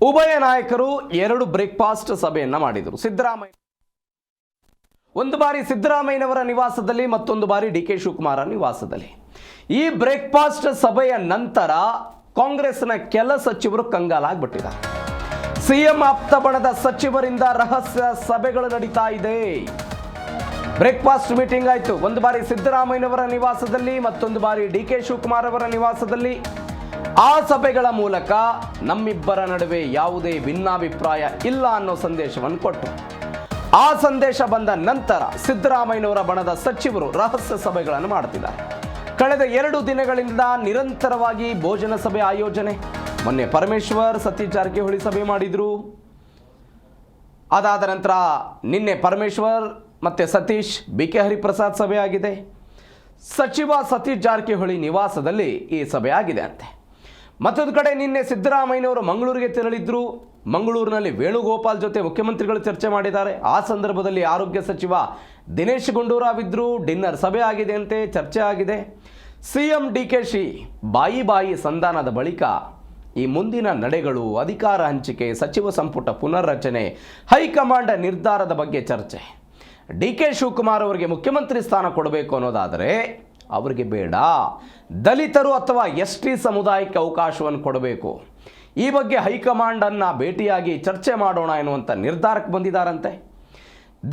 ಉಭಯ ನಾಯಕರು ಎರಡು ಬ್ರೇಕ್ಫಾಸ್ಟ್ ಸಭೆಯನ್ನ ಮಾಡಿದರು. ಸಿದ್ದರಾಮಯ್ಯ ಒಂದು ಬಾರಿ ಸಿದ್ದರಾಮಯ್ಯನವರ ನಿವಾಸದಲ್ಲಿ, ಮತ್ತೊಂದು ಬಾರಿ ಡಿ ಕೆ ಶಿವಕುಮಾರ ನಿವಾಸದಲ್ಲಿ. ಈ ಬ್ರೇಕ್ಫಾಸ್ಟ್ ಸಭೆಯ ನಂತರ ಕಾಂಗ್ರೆಸ್ನ ಕೆಲ ಸಚಿವರು ಕಂಗಾಲಾಗ್ಬಿಟ್ಟಿದ್ದಾರೆ. ಸಿಎಂ ಆಪ್ತ ಬಣದ ಸಚಿವರಿಂದ ರಹಸ್ಯ ಸಭೆಗಳು ನಡೀತಾ ಇದೆ. ಬ್ರೇಕ್ಫಾಸ್ಟ್ ಮೀಟಿಂಗ್ ಆಯಿತು. ಒಂದು ಬಾರಿ ಸಿದ್ದರಾಮಯ್ಯನವರ ನಿವಾಸದಲ್ಲಿ, ಮತ್ತೊಂದು ಬಾರಿ ಡಿ ಕೆ ಶಿವಕುಮಾರ್ ಅವರ ನಿವಾಸದಲ್ಲಿ. ಆ ಸಭೆಗಳ ಮೂಲಕ ನಮ್ಮಿಬ್ಬರ ನಡುವೆ ಯಾವುದೇ ಭಿನ್ನಾಭಿಪ್ರಾಯ ಇಲ್ಲ ಅನ್ನೋ ಸಂದೇಶವನ್ನು ಕೊಟ್ಟರು. ಆ ಸಂದೇಶ ಬಂದ ನಂತರ ಸಿದ್ದರಾಮಯ್ಯನವರ ಬಣದ ಸಚಿವರು ರಹಸ್ಯ ಸಭೆಗಳನ್ನು ಮಾಡ್ತಿದ್ದಾರೆ. ಕಳೆದ ಎರಡು ದಿನಗಳಿಂದ ನಿರಂತರವಾಗಿ ಭೋಜನ ಸಭೆ ಆಯೋಜನೆ. ಮೊನ್ನೆ ಪರಮೇಶ್ವರ್ ಸತೀಶ್ ಜಾರಕಿಹೊಳಿ ಸಭೆ ಮಾಡಿದ್ರು. ಅದಾದ ನಂತರ ನಿನ್ನೆ ಪರಮೇಶ್ವರ್ ಮತ್ತು ಸತೀಶ್ ಬಿ ಕೆ ಹರಿಪ್ರಸಾದ್ ಸಭೆ ಆಗಿದೆ. ಸಚಿವ ಸತೀಶ್ ಜಾರಕಿಹೊಳಿ ನಿವಾಸದಲ್ಲಿ ಈ ಸಭೆ ಆಗಿದೆ ಅಂತೆ. ಮತ್ತೊಂದು ಕಡೆ ನಿನ್ನೆ ಸಿದ್ದರಾಮಯ್ಯನವರು ಮಂಗಳೂರಿಗೆ ತೆರಳಿದ್ರು. ಮಂಗಳೂರಿನಲ್ಲಿ ವೇಣುಗೋಪಾಲ್ ಜೊತೆ ಮುಖ್ಯಮಂತ್ರಿಗಳು ಚರ್ಚೆ ಮಾಡಿದ್ದಾರೆ. ಆ ಸಂದರ್ಭದಲ್ಲಿ ಆರೋಗ್ಯ ಸಚಿವ ದಿನೇಶ್ ಗುಂಡೂರಾವ್ ಇದ್ರು ಡಿನ್ನರ್ ಸಭೆ ಆಗಿದೆ ಅಂತೆ, ಚರ್ಚೆ ಆಗಿದೆ. ಸಿಎಂ ಡಿ ಕೆ ಶಿ ಬಾಯಿ ಬಾಯಿ ಸಂಧಾನದ ಬಳಿಕ ಈ ಮುಂದಿನ ನಡೆಗಳು ಅಧಿಕಾರ ಹಂಚಿಕೆ, ಸಚಿವ ಸಂಪುಟ ಪುನರ್ರಚನೆ, ಹೈಕಮಾಂಡ್ ನಿರ್ಧಾರದ ಬಗ್ಗೆ ಚರ್ಚೆ. ಡಿ ಕೆ ಶಿವಕುಮಾರ್ ಅವರಿಗೆ ಮುಖ್ಯಮಂತ್ರಿ ಸ್ಥಾನ ಕೊಡಬೇಕು ಅನ್ನೋದಾದರೆ ಅವರಿಗೆ ಬೇಡ. ದಲಿತರು ಅಥವಾ ಎಸ್ ಟಿ ಸಮುದಾಯಕ್ಕೆ ಅವಕಾಶವನ್ನು ಕೊಡಬೇಕು. ಈ ಬಗ್ಗೆ ಹೈಕಮಾಂಡನ್ನು ಭೇಟಿಯಾಗಿ ಚರ್ಚೆ ಮಾಡೋಣ ಎನ್ನುವಂಥ ನಿರ್ಧಾರಕ್ಕೆ ಬಂದಿದ್ದಾರಂತೆ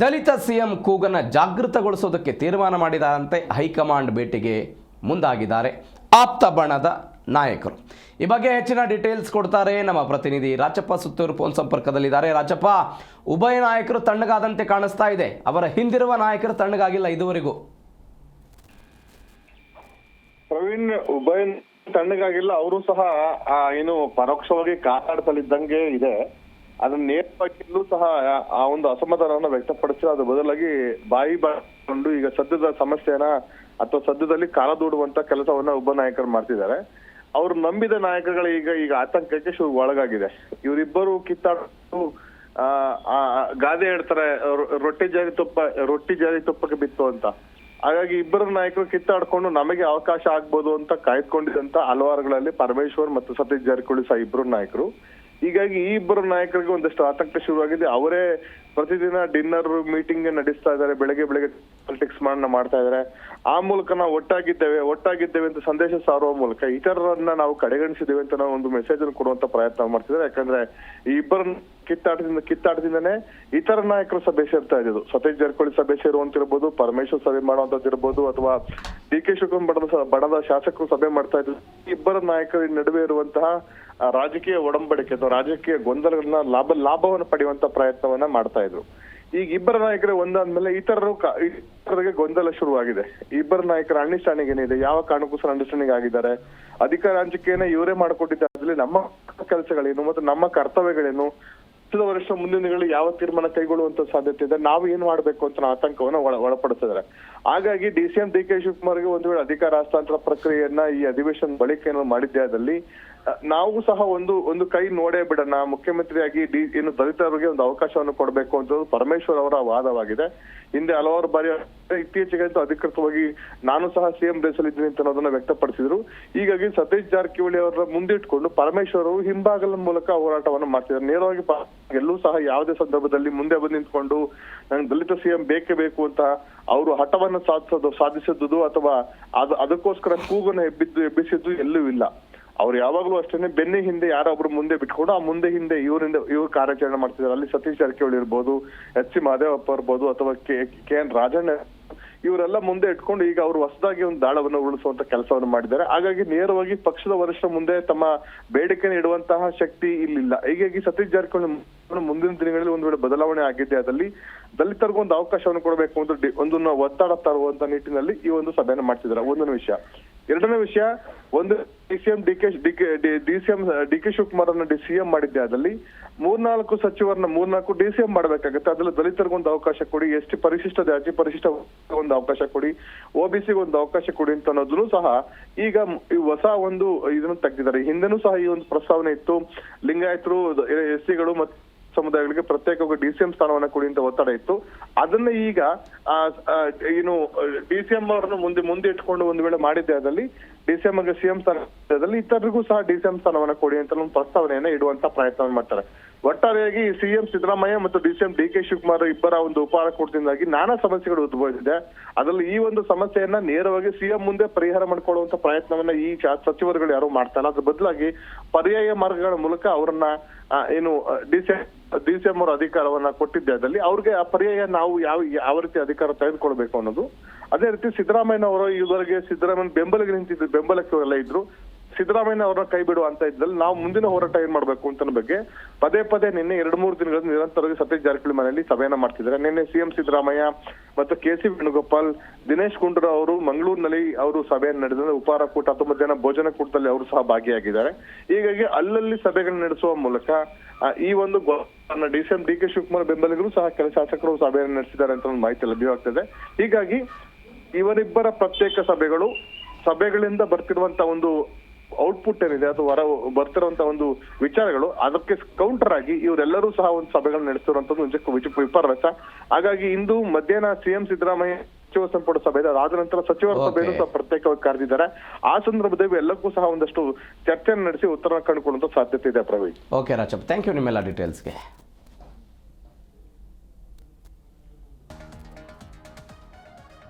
ದಲಿತ ಸಿ ಎಂ ಕೂಗನ್ನು ಜಾಗೃತಗೊಳಿಸೋದಕ್ಕೆ ತೀರ್ಮಾನ ಮಾಡಿದಾರಂತೆ ಹೈಕಮಾಂಡ್ ಭೇಟಿಗೆ ಮುಂದಾಗಿದ್ದಾರೆ ಆಪ್ತ ಬಣದ ನಾಯಕರು. ಈ ಬಗ್ಗೆ ಹೆಚ್ಚಿನ ಡೀಟೇಲ್ಸ್ ಕೊಡ್ತಾರೆ ನಮ್ಮ ಪ್ರತಿನಿಧಿ ರಾಜಪ್ಪ ಸುತ್ತೂರು ಫೋನ್ ಸಂಪರ್ಕದಲ್ಲಿದ್ದಾರೆ. ರಾಜಪ್ಪ, ಉಭಯ ನಾಯಕರು ತಣ್ಣಗಾದಂತೆ ಕಾಣಿಸ್ತಾ ಇದೆ. ಅವರ ಹಿಂದಿರುವ ನಾಯಕರು ತಣ್ಣಗಾಗಿಲ್ಲ ಇದುವರೆಗೂ. ಪ್ರವೀಣ್, ಉಭಯ ತಣ್ಣಗಾಗಿಲ್ಲ, ಅವರು ಸಹ ಏನು ಪರೋಕ್ಷವಾಗಿ ಕಾಪಾಡ್ತಲಿದ್ದಂಗೆ ಇದೆ. ಅದನ್ನ ನೇರವಾಗಿಲ್ಲೂ ಸಹ ಆ- ಒಂದು ಅಸಮಾಧಾನವನ್ನು ವ್ಯಕ್ತಪಡಿಸಿ ಅದ್ರ ಬದಲಾಗಿ ಬಾಯಿ ಬಾಕೊಂಡು ಈಗ ಸದ್ಯದ ಸಮಸ್ಯೆನ ಅಥವಾ ಸದ್ಯದಲ್ಲಿ ಕಾಲ ದೂಡುವಂತ ಕೆಲಸವನ್ನ ಉಭ ನಾಯಕರು ಮಾಡ್ತಿದ್ದಾರೆ. ಅವ್ರು ನಂಬಿದ ನಾಯಕಗಳ ಈಗ ಈಗ ಆತಂಕಕ್ಕೆ ಶುರು ಒಳಗಾಗಿದೆ. ಇವರಿಬ್ಬರು ಕಿತ್ತಾಡು ಗಾದೆ ಹೇಳ್ತಾರೆ ರೊಟ್ಟಿ ಜಾರಿ ತುಪ್ಪ, ರೊಟ್ಟಿ ಜಾರಿ ತುಪ್ಪಕ್ಕೆ ಬಿತ್ತು ಅಂತ. ಹಾಗಾಗಿ ಇಬ್ಬರು ನಾಯಕರು ಕಿತ್ತಾಡ್ಕೊಂಡು ನಮಗೆ ಅವಕಾಶ ಆಗ್ಬೋದು ಅಂತ ಕಾಯ್ದುಕೊಂಡಿದ್ದಂತ ಹಲವಾರುಗಳಲ್ಲಿ ಪರಮೇಶ್ವರ್ ಮತ್ತು ಸತೀಶ್ ಜಾರಕಿಹೊಳಿ ಸಹ ಇಬ್ಬರು ನಾಯಕರು. ಹೀಗಾಗಿ ಈ ಇಬ್ಬರು ನಾಯಕರಿಗೆ ಒಂದಷ್ಟು ಆತಂಕ ಶುರುವಾಗಿದೆ. ಅವರೇ ಪ್ರತಿದಿನ ಡಿನ್ನರ್ ಮೀಟಿಂಗ್ ನಡೆಸ್ತಾ ಇದ್ದಾರೆ. ಬೆಳಗ್ಗೆ ಬೆಳಗ್ಗೆ ಪಾಲಿಟಿಕ್ಸ್ ಮಾಡನ್ನ ಮಾಡ್ತಾ ಇದ್ದಾರೆ. ಆ ಮೂಲಕ ನಾವು ಒಟ್ಟಾಗಿದ್ದೇವೆ. ಒಟ್ಟಾಗಿದ್ದೇವೆ ಅಂತ ಸಂದೇಶ ಸಾರುವ ಮೂಲಕ ಇತರರನ್ನ ನಾವು ಕಡೆಗಣಿಸಿದ್ದೇವೆ ಅಂತ ನಾವು ಒಂದು ಮೆಸೇಜ್ ಅನ್ನು ಕೊಡುವಂತ ಪ್ರಯತ್ನ ಮಾಡ್ತಿದ್ದಾರೆ. ಯಾಕಂದ್ರೆ ಈ ಇಬ್ಬರ ಕಿತ್ತಾಟದಿಂದ, ಕಿತ್ತಾಟದಿಂದನೇ ಇತರ ನಾಯಕರು ಸಭೆ ಸೇರ್ತಾ ಇದ್ದು ಸತೀಶ್ ಜಾರಕಿಹೊಳಿ ಸಭೆ ಸೇರುವಂತಿರ್ಬೋದು, ಪರಮೇಶ್ವರ್ ಸಭೆ ಮಾಡುವಂತದ್ದಿರ್ಬೋದು, ಅಥವಾ ಡಿ ಕೆ ಶಿವಕುಮಾರ್ ಬಣದ ಬಣದ ಶಾಸಕರು ಸಭೆ ಮಾಡ್ತಾ ಇದ್ರು ಇಬ್ಬರ ನಾಯಕರ ನಡುವೆ ಇರುವಂತಹ ರಾಜಕೀಯ ಒಡಂಬಡಿಕೆ ಅಥವಾ ರಾಜಕೀಯ ಗೊಂದಲಗಳನ್ನ ಲಾಭ, ಲಾಭವನ್ನು ಪಡೆಯುವಂತ ಪ್ರಯತ್ನವನ್ನ ಮಾಡ್ತಾ ಇದ್ರು. ಈಗ ಇಬ್ಬರ ನಾಯಕರು ಒಂದಾದ್ಮೇಲೆ ಇತರರು ಇತರರಿಗೆ ಗೊಂದಲ ಶುರುವಾಗಿದೆ. ಇಬ್ಬರ ನಾಯಕರ ಅಂಡರ್ಸ್ಟ್ಯಾಂಡಿಂಗ್ ಏನಿದೆ ಯಾವ ಕಾರಣಕ್ಕೂ ಸಹ ಅಂಡರ್ಸ್ಟ್ಯಾಂಡಿಂಗ್ ಆಗಿದ್ದಾರೆ. ಅಧಿಕಾರ ಹಂಚಿಕೆಯನ್ನ ಇವರೇ ಮಾಡಿಕೊಟ್ಟಿದ್ದಾರೆ. ನಮ್ಮ ಕೆಲಸಗಳೇನು ಮತ್ತು ನಮ್ಮ ಕರ್ತವ್ಯಗಳೇನು? ಹತ್ತು ವರ್ಷ ಮುಂದಿನ ಯಾವ ತೀರ್ಮಾನ ಕೈಗೊಳ್ಳುವಂತ ಸಾಧ್ಯತೆ ಇದೆ? ನಾವು ಏನ್ ಮಾಡ್ಬೇಕು ಅಂತ ಆತಂಕವನ್ನ ಒಳ ಒಳಪಡಿಸಿದ್ದಾರೆ. ಹಾಗಾಗಿ D C M D K ಶಿವಕುಮಾರ್ಗೆ ಒಂದು ವೇಳೆ ಅಧಿಕಾರ ಹಸ್ತಾಂತರ ಪ್ರಕ್ರಿಯೆಯನ್ನ ಈ ಅಧಿವೇಶನ ಬಳಿಕ ಏನೋ ಮಾಡಿದ್ದೆ ನಾವು ಸಹ ಒಂದು ಒಂದು ಕೈ ನೋಡೇ ಬಿಡೋಣ, ಮುಖ್ಯಮಂತ್ರಿಯಾಗಿ ಡಿ ಏನು ದಲಿತರಿಗೆ ಒಂದು ಅವಕಾಶವನ್ನು ಕೊಡಬೇಕು ಅಂತ ಪರಮೇಶ್ವರ್ ಅವರ ವಾದವಾಗಿದೆ. ಹಿಂದೆ ಹಲವಾರು ಬಾರಿ ಇತ್ತೀಚೆಗೆ ಅಂತೂ ಅಧಿಕೃತವಾಗಿ ನಾನು ಸಹ ಸಿಎಂ ದೇಶಲಿದ್ದೀನಿ ಅಂತ ಅನ್ನೋದನ್ನ ವ್ಯಕ್ತಪಡಿಸಿದ್ರು. ಹೀಗಾಗಿ ಸತೀಶ್ ಜಾರಕಿಹೊಳಿ ಅವರ ಮುಂದಿಟ್ಕೊಂಡು ಪರಮೇಶ್ವರ್ ಅವರು ಹಿಂಭಾಗದ ಮೂಲಕ ಹೋರಾಟವನ್ನು ಮಾಡ್ತಿದ್ದಾರೆ. ನೇರವಾಗಿ ಎಲ್ಲೂ ಸಹ ಯಾವುದೇ ಸಂದರ್ಭದಲ್ಲಿ ಮುಂದೆ ಬಂದು ನಿಂತ್ಕೊಂಡು ನಂಗೆ ದಲಿತ ಸಿಎಂ ಬೇಕೇ ಬೇಕು ಅಂತ ಅವರು ಹಠವನ್ನು ಸಾಧಿಸೋದು ಸಾಧಿಸಿದ್ದು ಅಥವಾ ಅದು ಅದಕ್ಕೋಸ್ಕರ ಕೂಗನ್ನು ಎಬ್ಬಿದ್ದು, ಎಬ್ಬಿಸಿದ್ದು ಎಲ್ಲೂ ಇಲ್ಲ. ಅವ್ರು ಯಾವಾಗ್ಲೂ ಅಷ್ಟೇನೆ ಬೆನ್ನೆ ಹಿಂದೆ ಯಾರೊಬ್ರು ಮುಂದೆ ಬಿಟ್ಕೊಂಡು ಆ ಮುಂದೆ ಹಿಂದೆ ಇವರಿಂದ ಇವ್ರು ಕಾರ್ಯಾಚರಣೆ ಮಾಡ್ತಿದ್ದಾರೆ. ಅಲ್ಲಿ ಸತೀಶ್ ಜಾರಕಿಹೊಳಿ ಇರ್ಬೋದು, ಎಚ್ ಸಿ ಮಹದೇವಪ್ಪ ಇರ್ಬೋದು ಅಥವಾ ಕೆ ಕೆ ಎನ್ ರಾಜಣ್ಣ ಇವರೆಲ್ಲ ಮುಂದೆ ಇಟ್ಕೊಂಡು ಈಗ ಅವರು ಹೊಸದಾಗಿ ಒಂದು ದಾಳವನ್ನು ಉಳಿಸುವಂತ ಕೆಲಸವನ್ನು ಮಾಡಿದ್ದಾರೆ. ಹಾಗಾಗಿ ನೇರವಾಗಿ ಪಕ್ಷದ ವರಿಷ್ಠ ಮುಂದೆ ತಮ್ಮ ಬೇಡಿಕೆ ಇಡುವಂತಹ ಶಕ್ತಿ ಇಲ್ಲಿಲ್ಲ. ಹೀಗಾಗಿ ಸತೀಶ್ ಜಾರಕಿಹೊಳಿ ಮುಂದಿನ ದಿನಗಳಲ್ಲಿ ಒಂದು ವೇಳೆ ಬದಲಾವಣೆ ಆಗಿದೆ ಅದರಲ್ಲಿ ದಲಿತರಿಗೂ ಒಂದು ಅವಕಾಶವನ್ನು ಕೊಡಬೇಕು ಅಂತ ಒಂದು ಒತ್ತಡ ತರುವಂತ ನಿಟ್ಟಿನಲ್ಲಿ ಈ ಒಂದು ಸಭೆಯನ್ನು ಮಾಡ್ತಿದ್ದಾರೆ. ಒಂದೊಂದು ವಿಷಯ. ಎರಡನೇ ವಿಷಯ, ಒಂದು D C M, D K, D C M, D K Shivakumar ಅನ್ನ ಡಿ ಸಿ ಎಂ ಮಾಡಿದ್ದೆ ಅದಲ್ಲಿ ಮೂರ್ನಾಲ್ಕು ಸಚಿವರನ್ನ, ಮೂರ್ನಾಲ್ಕು ಡಿ ಸಿ ಎಂ ಮಾಡಬೇಕಾಗುತ್ತೆ. ಅದ್ರಲ್ಲಿ ದಲಿತರಿಗೊಂದು ಅವಕಾಶ ಕೊಡಿ ಎಸ್ ಟಿ ಪರಿಶಿಷ್ಟ ಜಾತಿ ಪರಿಶಿಷ್ಟ ಒಂದು ಅವಕಾಶ ಕೊಡಿ ಒಬಿಸಿ ಒಂದು ಅವಕಾಶ ಕೊಡಿ ಅಂತ ಅನ್ನೋದನ್ನು ಸಹ ಈಗ ಈ ಹೊಸ ಒಂದು ಇದನ್ನು ತೆಗೆದಿದ್ದಾರೆ. ಹಿಂದೆನೂ ಸಹ ಈ ಒಂದು ಪ್ರಸ್ತಾವನೆ ಇತ್ತು. ಲಿಂಗಾಯತರು ಎಸ್ ಸಿಗಳು ಮತ್ತು ಸಮುದಾಯಗಳಿಗೆ ಪ್ರತ್ಯೇಕವಾಗಿ ಡಿಸಿಎಂ ಸ್ಥಾನವನ್ನ ಕೊಡಿ ಅಂತ ಒತ್ತಡ ಇತ್ತು. ಅದನ್ನ ಈಗ ಏನು, ಡಿ ಡಿಸಿಎಂ ಅವರನ್ನು ಮುಂದೆ ಮುಂದೆ ಇಟ್ಕೊಂಡು ಒಂದು ವೇಳೆ ಮಾಡಿದ್ದೆ ಅದಲ್ಲಿ ಡಿಸಿಎಂ ಗೆ ಸಿಎಂ ಸ್ಥಾನದಲ್ಲಿ ಇತರರಿಗೂ ಸಹ ಡಿಸಿಎಂ ಸ್ಥಾನವನ್ನ ಕೊಡಿ ಅಂತ ಒಂದು ಪ್ರಸ್ತಾವನೆಯನ್ನ ಇಡುವಂತ ಪ್ರಯತ್ನ ಮಾಡ್ತಾರೆ. ಒಟ್ಟಾರೆಯಾಗಿ ಸಿಎಂ ಸಿದ್ದರಾಮಯ್ಯ ಮತ್ತು ಡಿಸಿಎಂ ಡಿ ಕೆ ಶಿವಕುಮಾರ್ ಇಬ್ಬರ ಒಂದು ಉಪಹಾರ ಕೊಡ್ತಿಂದಾಗಿ ನಾನಾ ಸಮಸ್ಯೆಗಳು ಉದ್ಭವಿಸಿದೆ. ಅದರಲ್ಲಿ ಈ ಒಂದು ಸಮಸ್ಯೆಯನ್ನ ನೇರವಾಗಿ ಸಿಎಂ ಮುಂದೆ ಪರಿಹಾರ ಮಾಡಿಕೊಳ್ಳುವಂತ ಪ್ರಯತ್ನವನ್ನ ಈ ಸಚಿವರುಗಳು ಯಾರು ಮಾಡ್ತಾ ಇಲ್ಲ. ಅದ್ರ ಬದಲಾಗಿ ಪರ್ಯಾಯ ಮಾರ್ಗಗಳ ಮೂಲಕ ಅವರನ್ನ ಏನು ಡಿಸಿಎಂ ಡಿಸಿಎಂ ಅವರ ಅಧಿಕಾರವನ್ನ ಕೊಟ್ಟಿದ್ದೆ. ಅದರಲ್ಲಿ ಅವ್ರಿಗೆ ಆ ಪರ್ಯಾಯ ನಾವು ಯಾವ ಯಾವ ರೀತಿ ಅಧಿಕಾರ ತೆಗೆದುಕೊಳ್ಬೇಕು ಅನ್ನೋದು ಅದೇ ರೀತಿ ಸಿದ್ದರಾಮಯ್ಯ ಅವರು ಇದುವರೆಗೆ ಸಿದ್ದರಾಮಯ್ಯ ಬೆಂಬಲಿಗೆ ನಿಂತಿದ್ರು ಬೆಂಬಲಕ್ಕೆ ಎಲ್ಲ ಇದ್ರು. ಸಿದ್ದರಾಮಯ್ಯ ಅವರನ್ನ ಕೈ ಬಿಡುವ ಅಂತ ಇದ್ದಲ್ಲಿ ನಾವು ಮುಂದಿನ ಹೋರಾಟ ಏನ್ ಮಾಡ್ಬೇಕು ಅಂತ ಬಗ್ಗೆ ಪದೇ ಪದೇ ನಿನ್ನೆ ಎರಡು ಮೂರು ದಿನಗಳಿಂದ ನಿರಂತರವಾಗಿ ಸತೀಶ್ ಜಾರಕಿಹೊಳಿ ಮನೆಯಲ್ಲಿ ಸಭೆಯನ್ನ ಮಾಡ್ತಿದ್ದಾರೆ. ನಿನ್ನೆ ಸಿಎಂ ಸಿದ್ದರಾಮಯ್ಯ ಮತ್ತು ಕೆ ಸಿ ವೇಣುಗೋಪಾಲ್, ದಿನೇಶ್ ಗುಂಡೂರಾವ್ ಅವರು ಮಂಗಳೂರಿನಲ್ಲಿ ಅವರು ಸಭೆಯನ್ನು ನಡೆಸಿದ್ರೆ ಉಪಹಾರ ಕೂಟ ಹತ್ತೊಂಬತ್ತು ಜನ ಭೋಜನ ಕೂಟದಲ್ಲಿ ಅವರು ಸಹ ಭಾಗಿಯಾಗಿದ್ದಾರೆ. ಹೀಗಾಗಿ ಅಲ್ಲಲ್ಲಿ ಸಭೆಗಳನ್ನು ನಡೆಸುವ ಮೂಲಕ ಈ ಒಂದು D C M D K Shivakumar ಬೆಂಬಲಿಗರು ಸಹ ಕೆಲ ಶಾಸಕರು ಸಭೆಯನ್ನು ನಡೆಸಿದ್ದಾರೆ ಅಂತ ಒಂದು ಮಾಹಿತಿ ಲಭ್ಯವಾಗ್ತದೆ. ಹೀಗಾಗಿ ಇವರಿಬ್ಬರ ಪ್ರತ್ಯೇಕ ಸಭೆಗಳು ಸಭೆಗಳಿಂದ ಬರ್ತಿರುವಂತ ಒಂದು ಔಟ್ಪುಟ್ ಏನಿದೆ ಅಥವಾ ಹೊರ ಬರ್ತಿರುವಂತ ಒಂದು ವಿಚಾರಗಳು ಅದಕ್ಕೆ ಕೌಂಟರ್ ಆಗಿ ಇವರೆಲ್ಲರೂ ಸಹ ಒಂದು ಸಭೆಗಳನ್ನ ನಡೆಸಿರುವಂತದ್ದು ನಿಜಕ್ಕೂ ವಿಪರ್ಯಾಸ ಹಾಗಾಗಿ ಇಂದು ಮಧ್ಯಾಹ್ನ ಸಿಎಂ ಸಿದ್ದರಾಮಯ್ಯ ಸಚಿವ ಸಂಪುಟ ಸಭೆ ಇದೆ ಅದಾದ ನಂತರ ಸಚಿವರ. ಸಭೆಯನ್ನು ಸಹ ಪ್ರತ್ಯೇಕವಾಗಿ ಕರೆದಿದ್ದಾರೆ. ಆ ಸಂದರ್ಭದಲ್ಲಿ ಎಲ್ಲಕ್ಕೂ ಸಹ ಒಂದಷ್ಟು ಚರ್ಚೆಯನ್ನು ನಡೆಸಿ ಉತ್ತರ ಕಂಡುಕೊಳ್ಳುವಂತ ಸಾಧ್ಯತೆ ಇದೆ Praveen. Okay Rajappa. Thank you ನಿಮ್ಮೆಲ್ಲ ಡೀಟೇಲ್ಸ್ಗೆ